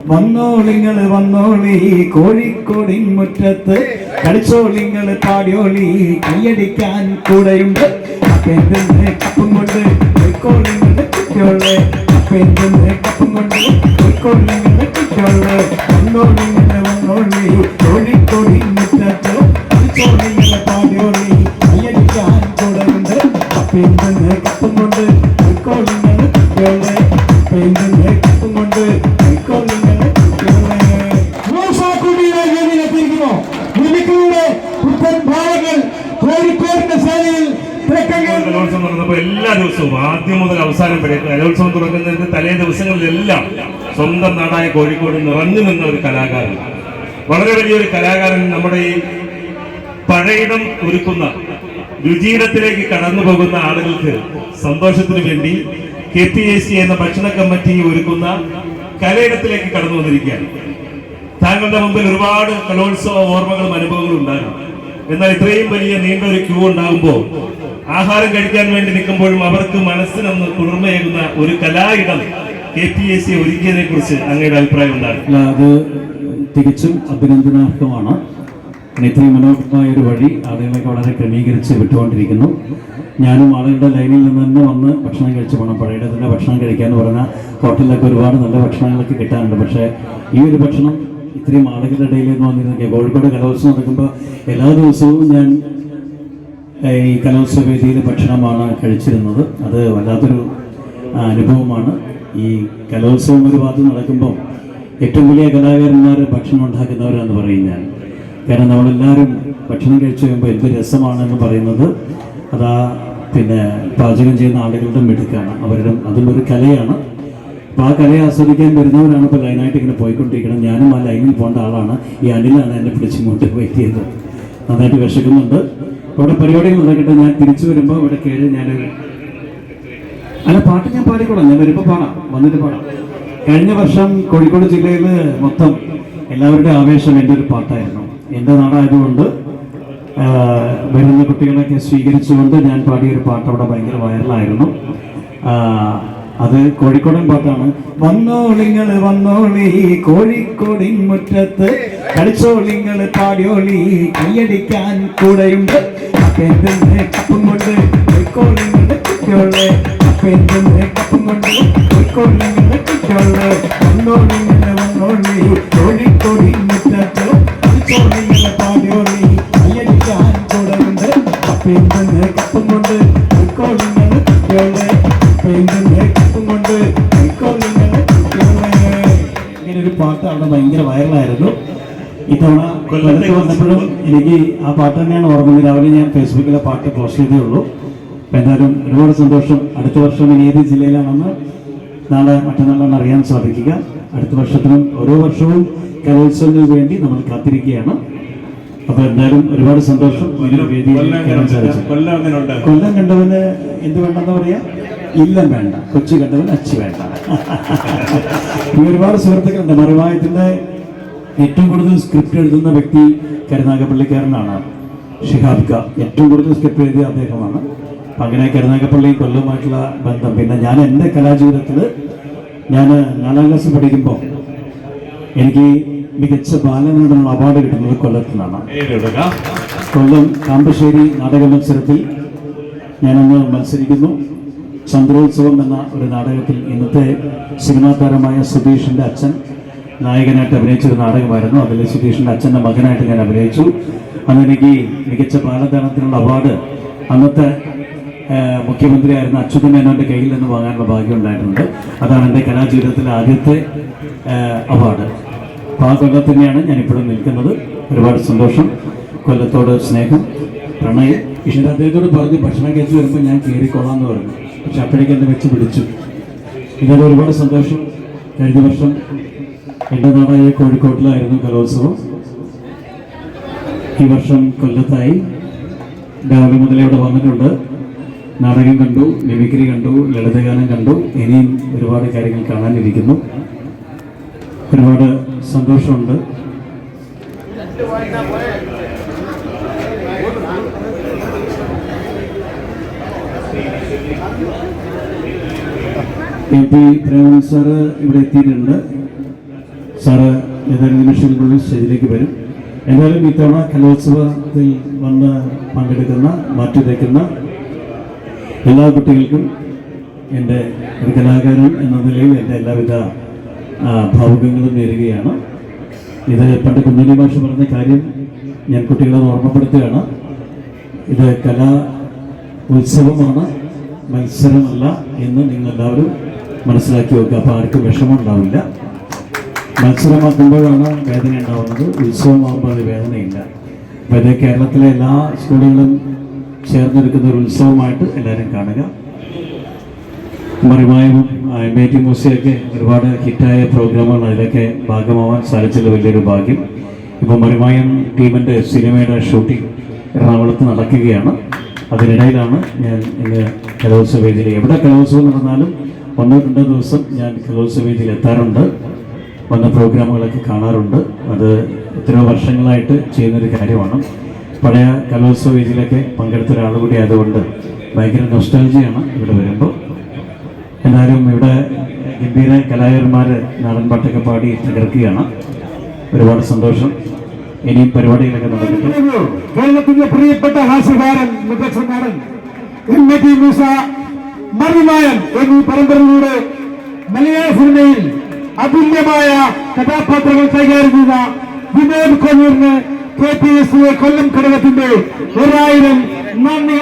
വന്നോളിങ്ങൾ വന്നോളി കോഴിക്കോടിൻ മുറ്റത്ത് കളിച്ചോളിങ്ങൾ പാടിയോളി കൈയടിക്കാൻ കൂടെയുണ്ട്. അപ്പെന്തെന്ന് കപ്പും കൊണ്ട് കോഴിക്കോടിങ്ങൾ കുട്ടിയോൾ അപ്പെന്തെന്ന് കപ്പും കൊണ്ട് കോഴിക്കോടിങ്ങൾ കുട്ടിയോൾ വന്നോളിങ്ങൾ വന്നോളി കോഴിക്കോടിൻ മുറ്റത്ത് കളിച്ചോളിങ്ങൾ പാടിയോളി കൈയടിക്കാൻ കൂടെയുണ്ട്. അപ്പെന്തെന്ന് കലോത്സവം നടന്നപ്പോൾ എല്ലാ ദിവസവും ആദ്യം മുതൽ അവസാനം വരെ കലോത്സവം തുടങ്ങുന്നതിന്റെ തലേ ദിവസങ്ങളിലെല്ലാം സ്വന്തം നാടായ കോഴിക്കോട് നിറഞ്ഞു നിന്ന ഒരു കലാകാരൻ. വളരെ വലിയൊരു കലാകാരൻ നമ്മുടെ ഈ പഴയിടം ഒരുക്കുന്ന രുചിയിടത്തിലേക്ക് കടന്നു പോകുന്ന ആളുകൾക്ക് സന്തോഷത്തിന് വേണ്ടി കെ പി എ സി എന്ന ഭക്ഷണ കമ്മിറ്റി ഒരുക്കുന്ന കലയിടത്തിലേക്ക് കടന്നു വന്നിരിക്കുകയാണ്. താങ്കളുടെ മുമ്പിൽ ഒരുപാട് കലോത്സവ ഓർമ്മകളും അനുഭവങ്ങളും ഉണ്ടാകും. എന്നാൽ ഇത്രയും വലിയ നീണ്ട ഒരു ക്യൂ ഉണ്ടാകുമ്പോൾ ആഹാരം കഴിക്കാൻ വേണ്ടി നിൽക്കുമ്പോഴും അവർക്ക് മനസ്സിനൊന്ന് കുളിർമയേകുന്ന ഒരു കലായിടം കെ പി എസ് സി ഒരുക്കിയതിനെ കുറിച്ച് അങ്ങയുടെ അഭിപ്രായം എന്താണ്? അല്ല അത് തികച്ചും അഭിനന്ദനാർഹമാണ്. ഇത്രയും മനോഹരമായ ഒരു വഴി ആളുകളൊക്കെ വളരെ ക്രമീകരിച്ച് വിട്ടുകൊണ്ടിരിക്കുന്നു. ഞാനും ആളുകളുടെ ലൈനിൽ നിന്ന് തന്നെ വന്ന് ഭക്ഷണം കഴിച്ച് പോകണം പഴയുടെ തന്നെ ഭക്ഷണം കഴിക്കാന്ന് പറഞ്ഞാൽ ഹോട്ടലിലൊക്കെ ഒരുപാട് നല്ല ഭക്ഷണങ്ങളൊക്കെ കിട്ടാറുണ്ട്. പക്ഷേ ഈ ഒരു ഭക്ഷണം ഇത്രയും ആളുകളുടെ ഇടയിൽ നിന്ന് വന്നിരുന്നെങ്കിൽ കോഴിക്കോട് കലോത്സവം നടക്കുമ്പോൾ എല്ലാ ദിവസവും ഞാൻ ഈ കലോത്സവ വേദിയിൽ ഭക്ഷണമാണ് കഴിച്ചിരുന്നത്. അത് വല്ലാത്തൊരു അനുഭവമാണ്. ഈ കലോത്സവം ഒരു ഭാഗത്ത് നടക്കുമ്പോൾ ഏറ്റവും വലിയ കലാകാരന്മാർ ഭക്ഷണം ഉണ്ടാക്കുന്നവരാണെന്ന് പറയും ഞാൻ. കാരണം നമ്മളെല്ലാവരും ഭക്ഷണം കഴിച്ചു കഴിയുമ്പോൾ എന്ത് രസമാണെന്ന് പറയുന്നത് അതാ പിന്നെ പാചകം ചെയ്യുന്ന ആളുകളുടെ മിടുക്കാണ്. അവരുടെ അതും ഒരു കലയാണ്. അപ്പോൾ ആ കലയെ ആസ്വദിക്കാൻ വരുന്നവരാണ് ഇപ്പോൾ ലൈനായിട്ട് ഇങ്ങനെ പോയിക്കൊണ്ടിരിക്കുന്നത്. ഞാനും ആ ലൈനിൽ പോകേണ്ട ആളാണ്. ഈ അനിലാണ് എന്നെ പിടിച്ചിങ്ങോട്ട് വെയിറ്റ് ചെയ്തത് നന്നായിട്ട് വിശക്കുന്നുണ്ട്. അവിടെ പരിപാടികൾ നടക്കട്ടെ ഞാൻ തിരിച്ചു വരുമ്പോൾ ഇവിടെ കയറി ഞാൻ അല്ല പാട്ട് ഞാൻ പാടിക്കോളാം ഞാൻ വരുമ്പോൾ പാടാം വന്നിട്ട് പാടാം. കഴിഞ്ഞ വർഷം കോഴിക്കോട് ജില്ലയിൽ മൊത്തം എല്ലാവരുടെയും ആവേശം എന്റെ ഒരു പാട്ടായിരുന്നു. എന്റെ നാടായതുകൊണ്ട് വരുന്ന കുട്ടികളൊക്കെ സ്വീകരിച്ചുകൊണ്ട് ഞാൻ പാടിയൊരു പാട്ട് അവിടെ ഭയങ്കര വൈറലായിരുന്നു. അത് കോഴിക്കോടൻ പാട്ടാണ്. വന്നോളിങ്ങൾ വന്നോളി കോഴിക്കോടിൻ മുറ്റത്ത് കളിച്ചോളിങ്ങൾ പാടിയോളി കൈയടിക്കാൻ കൂടെയുണ്ട്. അപ്പെന്തെന്ന് കപ്പും കൊണ്ട് കോഴിക്കോടിങ്ങൾ കുട്ടിയോൾ അപ്പെന്തെന്ന് കപ്പും കൊണ്ട് കോഴിക്കോടിങ്ങൾ ഇത്തവണ കൊല്ലത്ത് വന്നപ്പോഴും എനിക്ക് ആ പാട്ട് തന്നെയാണ് ഓർമ്മ രാവിലെ ഞാൻ ഫേസ്ബുക്കിലെ പാട്ട് പോസ്റ്റ് ചെയ്തേ ഉള്ളൂ അപ്പം എന്തായാലും ഒരുപാട് സന്തോഷം. അടുത്ത വർഷം ഇനി ഏത് ജില്ലയിലാണെന്ന് നാളെ മറ്റന്നാളാണ് അറിയാൻ സാധിക്കുക. അടുത്ത വർഷത്തിനും ഓരോ വർഷവും കലോത്സവത്തിന് വേണ്ടി നമ്മൾ കാത്തിരിക്കുകയാണ്. അപ്പോൾ എന്തായാലും ഒരുപാട് സന്തോഷം. കൊല്ലം കണ്ടവന് എന്ത് വേണ്ടെന്ന് പറയാ? ഇല്ലം വേണ്ട. കൊച്ചു കണ്ടവന് അച്ചു വേണ്ട. ഒരുപാട് സുഹൃത്തുക്കളുണ്ട്. മറിവായത്തിന്റെ ഏറ്റവും കൂടുതൽ സ്ക്രിപ്റ്റ് എഴുതുന്ന വ്യക്തി കരുനാഗപ്പള്ളിക്കാരനാണ്. ഷിഹാബ്ക ഏറ്റവും കൂടുതൽ സ്ക്രിപ്റ്റ് എഴുതിയ അദ്ദേഹമാണ്. അപ്പം അങ്ങനെ കരുനാഗപ്പള്ളി കൊല്ലവുമായിട്ടുള്ള ബന്ധം. പിന്നെ ഞാൻ എന്റെ കലാജീവിതത്തിൽ ഞാൻ നാലാം ക്ലാസ് പഠിക്കുമ്പോൾ എനിക്ക് മികച്ച ബാലനടനുള്ള അവാർഡ് കിട്ടുന്നത് കൊല്ലത്തു നിന്നാണ്. കൊല്ലം കാമ്പശ്ശേരി നാടക മത്സരത്തിൽ ഞാനന്ന് മത്സരിക്കുന്നു. ചന്ദ്രോത്സവം എന്ന ഒരു നാടകത്തിൽ ഇന്നത്തെ സിനിമാ താരമായ സുധീഷിന്റെ അച്ഛൻ നായകനായിട്ട് അഭിനയിച്ചൊരു നാടകമായിരുന്നു. അതിൽ സുധീഷിന്റെ അച്ഛന്റെ മകനായിട്ട് ഞാൻ അഭിനയിച്ചു. അന്ന് എനിക്ക് മികച്ച ബാലദാനത്തിനുള്ള അവാർഡ് അന്നത്തെ മുഖ്യമന്ത്രിയായിരുന്ന അച്യുതൻ മേനോന്റെ കയ്യിൽ നിന്ന് വാങ്ങാനുള്ള ഭാഗ്യം ഉണ്ടായിട്ടുണ്ട്. അതാണ് എന്റെ കലാജീവിതത്തിലെ ആദ്യത്തെ അവാർഡ്. ആ കൊല്ലത്ത് തന്നെയാണ് ഞാനിപ്പോഴും നിൽക്കുന്നത്. ഒരുപാട് സന്തോഷം കൊല്ലത്തോട് സ്നേഹം പ്രണയം. ഇഷ്ടം അദ്ദേഹത്തോട് പറഞ്ഞ് ഭക്ഷണം കഴിച്ച് വരുമ്പോൾ ഞാൻ കയറിക്കൊള്ളാം എന്ന് പറഞ്ഞു. പക്ഷെ അപ്പോഴേക്കും എന്നെ വെച്ച് പിടിച്ചു. ഇന്നലെ ഒരുപാട് സന്തോഷം. കഴിഞ്ഞ വർഷം എന്റെ നാടായ കോഴിക്കോട്ടിലായിരുന്നു കലോത്സവം. ഈ വർഷം കൊല്ലത്തായി രാവിലെ മുതൽ ഇവിടെ വന്നിട്ടുണ്ട്. നാടകം കണ്ടു മിമിക്രി കണ്ടു ലളിതഗാനം കണ്ടു. ഇനിയും ഒരുപാട് കാര്യങ്ങൾ കാണാനിരിക്കുന്നു. ഒരുപാട് സന്തോഷമുണ്ട്. എം പി സാറ് ഇവിടെ എത്തിയിട്ടുണ്ട്. സാറ് ഏതാനും നിമിഷങ്ങളിൽ സ്റ്റേജിലേക്ക് വരും. എന്തായാലും ഇത്തവണ കലോത്സവത്തിൽ വന്ന് പങ്കെടുക്കുന്ന മാറ്റിവെക്കുന്ന എല്ലാ കുട്ടികൾക്കും എന്റെ ഒരു കലാകാരൻ എന്ന നിലയിൽ എന്റെ എല്ലാവിധ ഭാവുകങ്ങളും നേരുകയാണ്. ഇത് പണ്ട് കുഞ്ഞുണ്ണി ഭാഷ പറഞ്ഞ കാര്യം ഞാൻ കുട്ടികളെ ഓർമ്മപ്പെടുത്തുകയാണ്. ഇത് കലാ ഉത്സവമാണ് മത്സരമല്ല എന്ന് നിങ്ങളെല്ലാവരും മനസ്സിലാക്കി വെക്കുക. അപ്പോൾ ആർക്കും വിഷമം ഉണ്ടാവില്ല മത്സരമാക്കുമ്പോഴാണ് വേദന ഉണ്ടാവുന്നത്. ഉത്സവമാകുമ്പോൾ അത് വേദനയില്ല. അപ്പോൾ ഇത് കേരളത്തിലെ എല്ലാ സ്കൂളുകളും ചേർന്നെടുക്കുന്ന ഒരു ഉത്സവമായിട്ട് എല്ലാവരും കാണുക. മറിമായും എം മൂസയൊക്കെ ഒരുപാട് ഹിറ്റായ പ്രോഗ്രാമുകൾ അതിലൊക്കെ ഭാഗമാവാൻ സാധിച്ചത് വലിയൊരു ഭാഗ്യം. ഇപ്പോൾ മറിമായം ടീമിന്റെ സിനിമയുടെ ഷൂട്ടിംഗ് എറണാകുളത്ത് നടക്കുകയാണ്. അതിനിടയിലാണ് ഞാൻ ഇന്ന് കലോത്സവ വേദിയിൽ എവിടെ കലോത്സവം നടന്നാലും ഒന്നോ രണ്ടോ ദിവസം ഞാൻ കലോത്സവ വേദിയിൽ എത്താറുണ്ട്. വന്ന പ്രോഗ്രാമുകളൊക്കെ കാണാറുണ്ട്. അത് എത്രയോ വർഷങ്ങളായിട്ട് ചെയ്യുന്നൊരു കാര്യമാണ്. പഴയ കലോത്സവ വേദിയിലൊക്കെ പങ്കെടുത്ത ഒരാൾ കൂടി ആയതുകൊണ്ട് ഭയങ്കര നൊസ്റ്റാൾജിയാണ് ഇവിടെ വരുമ്പോൾ. എല്ലാവരും ഇവിടെ ഗംഭീര കലാകാരന്മാർ നാടൻ പാട്ടൊക്കെ പാടി തകർക്കുകയാണ്. ഒരുപാട് സന്തോഷം. ഇനിയും പരിപാടികളൊക്കെ കേരളത്തിന്റെ പ്രിയപ്പെട്ട മലയാള സിനിമയിൽ അതുല്യമായ കഥാപാത്രങ്ങൾ കൈകാര്യം ചെയ്ത വിനോദ് കൊല്ലൂരിന് കെ പി എസ് കൊല്ലം ഘടകത്തിന്റെ ഒരായിരം നന്ദി.